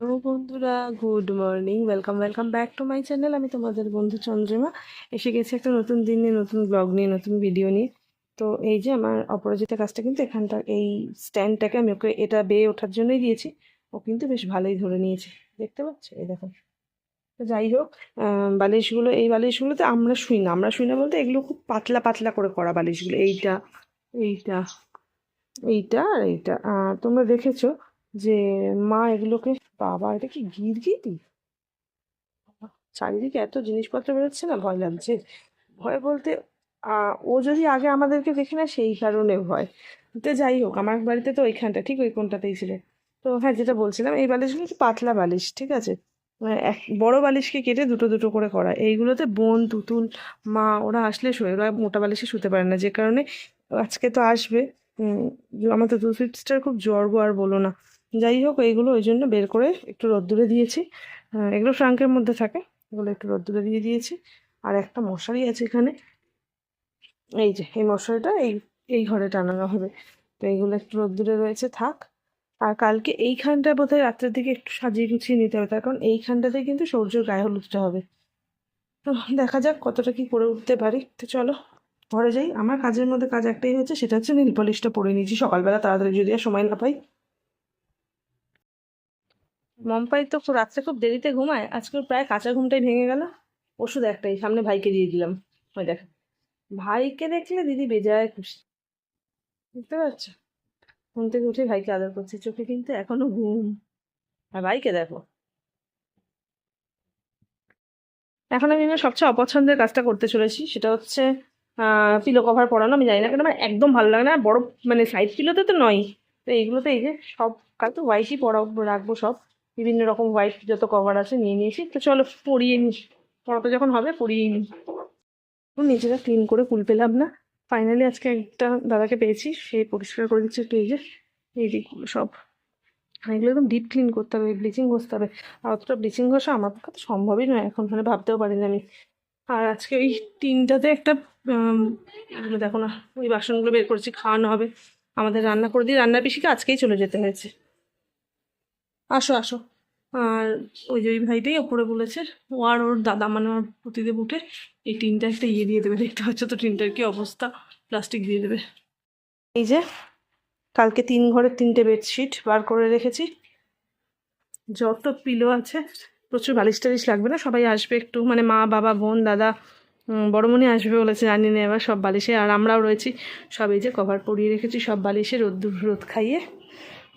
তো বন্ধুরা, good morning. Welcome welcome back to my channel. আমি তোমাদের বন্ধু চন্দ্রিমা। এসে গেছি একটা নতুন দিন নিয়ে, নতুন ব্লগ নিয়ে, নতুন ভিডিও নিয়ে। তো এই যে আমার অপরাজিতা কাজটা কিন্তু এখানটা, এই স্ট্যান্ডটাকে আমি ওকে এটা বেয়ে ওঠার জন্যই দিয়েছি। ও কিন্তু বেশ ভালোই ধরে নিয়েছে। দেখতে পাচ্ছ? এই দেখো। তো যাই হোক বালিশগুলো, এই বালিশগুলোতে আমরা শুই না। আমরা শুই না বলতে এগুলো খুব পাতলা পাতলা করে করা বালিশগুলো। এইটা এইটা এইটা আর এইটা। তোমরা দেখেছ যে মা এগুলোকে বাবা, এটা কি গিরগিটি? চারিদিকে এত জিনিসপত্র বেরোচ্ছে না, ভয় লাগছে। ভয় বলতে ও যদি আগে আমাদেরকে দেখে না সেই কারণে ভয়। তো যাই হোক, আমার বাড়িতে তো ওইখানটা, ঠিক ওই কোনটাতেই ছিল। তো হ্যাঁ যেটা বলছিলাম, এই বালিশগুলো একটু পাতলা বালিশ, ঠিক আছে? মানে এক, বড় বালিশকে কেটে দুটো দুটো করে করা। এইগুলোতে বোন, তুতুল, মা, ওরা আসলে শোয়, ওরা মোটা বালিশে শুতে পারে না, যে কারণে আজকে তো আসবে। আমার তো তুলসী সিস্টার খুব জ্বর আর বলো না। যাই হোক, এইগুলো ওই জন্য বের করে একটু রোদ্দুরে দিয়েছি। এগুলো ফ্রাঙ্কের মধ্যে থাকে, এগুলো একটু রোদ্দুরে দিয়ে দিয়েছি। আর একটা মশারি আছে এখানে। এই যে, এই মশারিটা এই এই ঘরে টানানো হবে। তো এইগুলো একটু রোদ্দুরে রয়েছে, থাক। আর কালকে এইখানটা বোধহয় রাত্রের দিকে একটু সাজিয়ে গুছিয়ে নিতে হবে, তার কারণ এইখানটাতে কিন্তু সূর্যের গায়ে হলুদটা হবে। তো দেখা যাক কতটা কি করে উঠতে পারি। তো চলো, ঘরে যাই। আমার কাজের মধ্যে কাজ একটাই হচ্ছে, সেটা হচ্ছে নীল পলিশটা পরে নিয়েছি। সকালবেলা তাড়াতাড়ি যদি আর সময় না পাই মম্পাই তো রাত্রে খুব দেরিতে ঘুমায়। আজকে প্রায় কাঁচা ঘুমটাই ভেঙে গেল। ওষুধ একটাই সামনে ভাইকে দিয়ে দিলাম। ওই দেখ। ভাইকে দেখলে দিদি বেজায় খুশি। বুঝতে পারছ? ঘুম থেকে উঠে ভাইকে আদর করছে। চোখে কিন্তু এখনও ঘুম। আর ভাইকে দেখো। এখন আমি আমার সবচেয়ে অপছন্দের কাজটা করতে চলেছি। সেটা হচ্ছে পিলো কভার পরানো। আমি জানি না কেন, আমার একদম ভালো লাগে না। বড় মানে সাইড পিলোতে তো নয় তো এইগুলোতে এই যে সব কাল তো হোয়াইটই পরা রাখব সব। বিভিন্ন রকম হোয়াইট যত কভার আছে নিয়ে নিয়েছি। তো চলো পরিয়ে নি পড়াতে যখন হবে পরিয়ে নি নিজেরা ক্লিন করে কুল পেলাম না। ফাইনালি আজকে একটা দাদাকে পেয়েছি। সে পরিষ্কার করে দিচ্ছে একটু এই যে এই দিকগুলো সব এগুলো একদম ডিপ ক্লিন করতে হবে ব্লিচিং ঘষতে হবে। আর অতটা ব্লিচিং ঘষা আমার পক্ষে তো সম্ভবই নয়। এখন মানে ভাবতেও পারি না আমি। আর আজকে ওই তিনটাতে একটা দেখো না, ওই বাসনগুলো বের করেছি, খাওয়ানো হবে। আমাদের রান্না করে দিয়ে রান্নার পিসিকে আজকেই চলে যেতে হয়েছে। আসো আসো। আর ওই যে ওই ভাইটাই ওপরে বলেছে, ও আর ওর দাদা মানে ওর প্রতিদেব উঠে এই টিনটা একটা ইয়ে দিয়ে দেবে, দেখতে পাচ্ছ তো টিনটার কি অবস্থা, প্লাস্টিক দিয়ে দেবে। এই যে, কালকে তিন ঘরের তিনটে বেডশিট বার করে রেখেছি, যত পিলো আছে, প্রচুর বালিশ টালিশ লাগবে না, সবাই আসবে একটু মানে মা, বাবা, বোন, দাদা বড়মণি আসবে বলেছে, জানি না এবার সব বালিশে, আর আমরাও রয়েছি, সব এই যে কভার পরিয়ে রেখেছি, সব বালিশে রোদ্দুর রোদ খাইয়ে,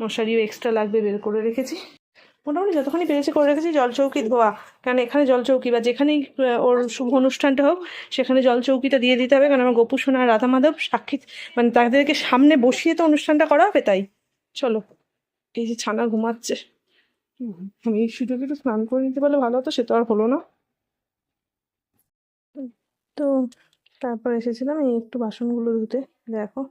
মশারিও এক্সট্রা লাগবে বের করে রেখেছি। মোটামুটি যতক্ষণই পেরেছি করে রেখেছি জলচৌকি ধোয়া। কারণ এখানে জলচৌকি বা যেখানেই ওর শুভ অনুষ্ঠানটা হোক, সেখানে জলচৌকিটা দিয়ে দিতে হবে। কারণ আমার গোপু সোনা রাধা মাধব সাক্ষী মানে তাদেরকে সামনে বসিয়ে তো অনুষ্ঠানটা করা হবে তাই। চলো, এই যে ছানা ঘুমাচ্ছে। আমি এই সুযোগে একটু স্নান করে নিতে পারলে ভালো হতো, সে তো আর হলো না। তো তারপর এসেছিলাম এই একটু বাসনগুলো ধুতে। দেখো,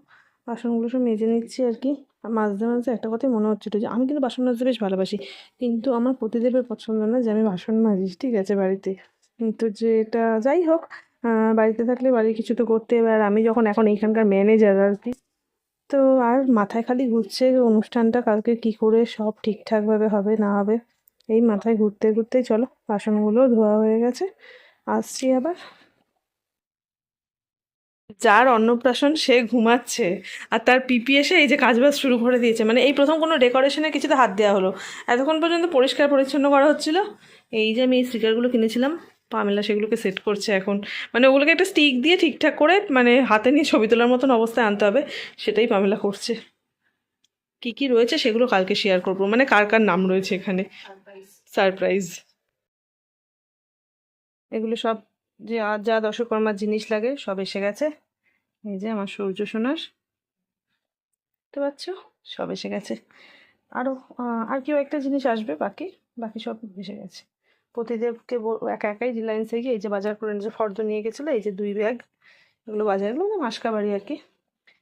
বাসনগুলো সব মেজে নিচ্ছি আর কি। মাঝে মাঝে একটা কথাই মনে হচ্ছিল যে, আমি কিন্তু বাসন মাজতে বেশ ভালোবাসি। কিন্তু আমার পতিদেবের পছন্দ না যে, আমি বাসন মাজি, ঠিক আছে, বাড়িতে। কিন্তু যেটা যাই হোক বাড়িতে থাকলে বাড়ির কিছু তো করতে হবে। আর আমি যখন এখন এইখানকার ম্যানেজার আর কি, তো আর মাথায় খালি ঘুরছে অনুষ্ঠানটা কালকে কি করে সব ঠিকঠাকভাবে হবে, না হবে, এই মাথায় ঘুরতে ঘুরতে চলো, বাসনগুলো ধোয়া হয়ে গেছে। আসছি আবার। যার অন্নপ্রাশন সে ঘুমাচ্ছে আর তার পিপি এসে এই যে কাজবাজ শুরু করে দিয়েছে। মানে এই প্রথম কোনো ডেকোরেশনে কিছুতে হাত দেওয়া হলো। এতক্ষণ পর্যন্ত পরিষ্কার পরিচ্ছন্ন করা হচ্ছিল। এই যে আমি এই স্টিকারগুলো কিনেছিলাম, পামেলা সেগুলোকে সেট করছে এখন। মানে ওগুলোকে একটা স্টিক দিয়ে ঠিকঠাক করে মানে হাতে নিয়ে ছবি তোলার মতন অবস্থায় আনতে হবে। সেটাই পামেলা করছে। কি কি রয়েছে সেগুলো কালকে শেয়ার করব। মানে কার কার নাম রয়েছে এখানে? সারপ্রাইজ এগুলো সব যে আর যা দশকর্মার জিনিস লাগে সব এসে গেছে। এই যে আমার সূর্য সোনার। বুঝতে পারছ সব এসে গেছে। আরও আর কেউ একটা জিনিস আসবে বাকি। বাকি সব এসে গেছে। প্রতিদেবকে একা একাই রিলায়েন্সে গিয়ে এই যে বাজার করে যে ফর্দ নিয়ে গেছিল, এই যে দুই ব্যাগ, এগুলো বাজার এগুলো মানে মাসকাবাড়ি আর কি।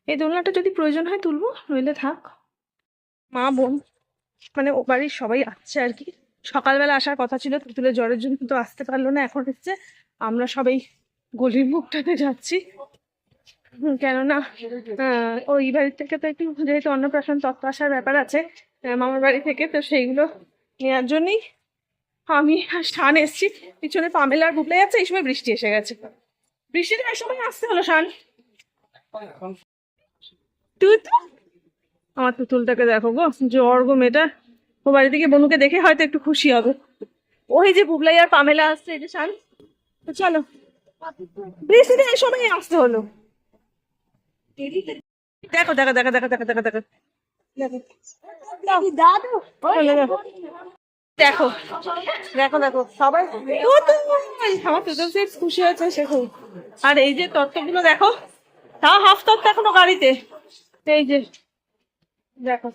এই দোলনাটা যদি প্রয়োজন হয় তুলবো, নইলে থাক। মা, বোন মানে ও বাড়ির সবাই আসছে আর কি। সকালবেলা আসার কথা ছিল তুতুলের জ্বরের জন্য তো আসতে পারল না, এখন হচ্ছে আমরা সবাই গলির মুখটাতে যাচ্ছি। কেননা ওই বাড়ি থেকে তো একটু যেহেতু অন্নপ্রাশন তত্ত্ব আসার ব্যাপার আছে মামার বাড়ি থেকে, তো সেইগুলো নেওয়ার জন্যই আমি শান এসছি। পিছনে পামেলার বুবলে যাচ্ছে এই সময় বৃষ্টি এসে গেছে। বৃষ্টিটা এই সময় আসতে হলো, শান। তুতু? আমার তুতুলটাকে দেখো গো, জ্বর গো মেয়েটা ও বাড়ি থেকে বনুকে দেখে হয়তো একটু খুশি হবে। ওই যে বুবলাই আর পামেলা আসছে, এই যে শান। তো চলো। বৃষ্টিটা এই সময় আসতে হলো। দেখো দেখো দেখো দেখো দেখো দেখো দেখো। দেখো সে খুশি হয়েছে আর এই যে তত্ত্বগুলো দেখো হাফ তত্ত্ব এখনও গাড়িতে। এই যে, দেখো,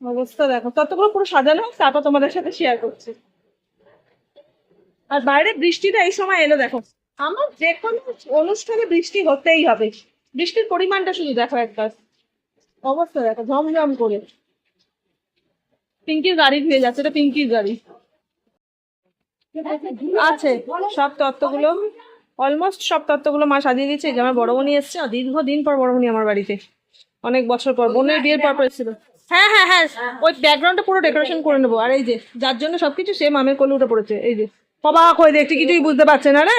অবস্থা দেখো। তত্ত্বগুলো পুরো সাজানো, তারপর তোমাদের সাথে শেয়ার করছি। আর বাইরে বৃষ্টিটা এই সময় এলো, দেখো। আমার যে কোনো অনুষ্ঠানে বৃষ্টি হতেই হবে। বৃষ্টির পরিমাণটা শুধু দেখো একবার অবস্থা দেখো, ঝমঝম করে। পিঙ্কির গাড়ি ধুয়ে যাচ্ছে, এটা পিঙ্কির গাড়ি। আছে, সব তত্ত্বগুলো। অলমোস্ট সব তত্ত্বগুলো মা সাজিয়ে দিয়েছে যে আমার বড় বোনই এসছে দীর্ঘদিন পর বড় বোনই আমার বাড়িতে। অনেক বছর পর, বোনের বিয়ের পর পর এসেছিল। হ্যাঁ হ্যাঁ হ্যাঁ ওই ব্যাকগ্রাউন্ডটা পুরো ডেকোরেশন করে নেব। আর এই যে, যার জন্য সবকিছু, সে মামের কোলে উঠে পড়েছে, এই যে। অবাক হয়ে দেখছি, কিছুই বুঝতে পারছে না রে।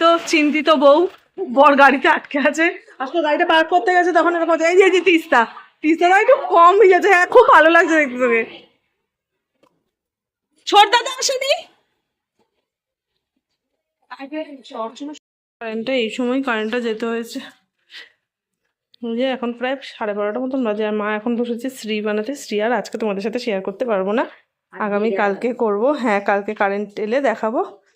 তো চিন্তিত বউ বর গাড়িতে আটকে আছে। আসলে গাড়িটা পার্ক করতে গেছে তখন এরকম এই যে এই যে তিস্তা। তিস্তাটা একটু কম হয়ে যাচ্ছে হ্যাঁ খুব ভালো লাগছে দেখতে তোকে। ছোট দাদা আসেনি? কারেন্টটা এই সময় কারেন্টটা যেতে হয়েছে। যে এখন প্রায় সাড়ে বারোটা মতন বাজে আর মা এখন বসেছে শ্রী বানাতে। শ্রী আর আজকে তোমাদের সাথে শেয়ার করতে পারব না। আগামী কালকে করব। হ্যাঁ কালকে কারেন্ট এলে দেখাবো।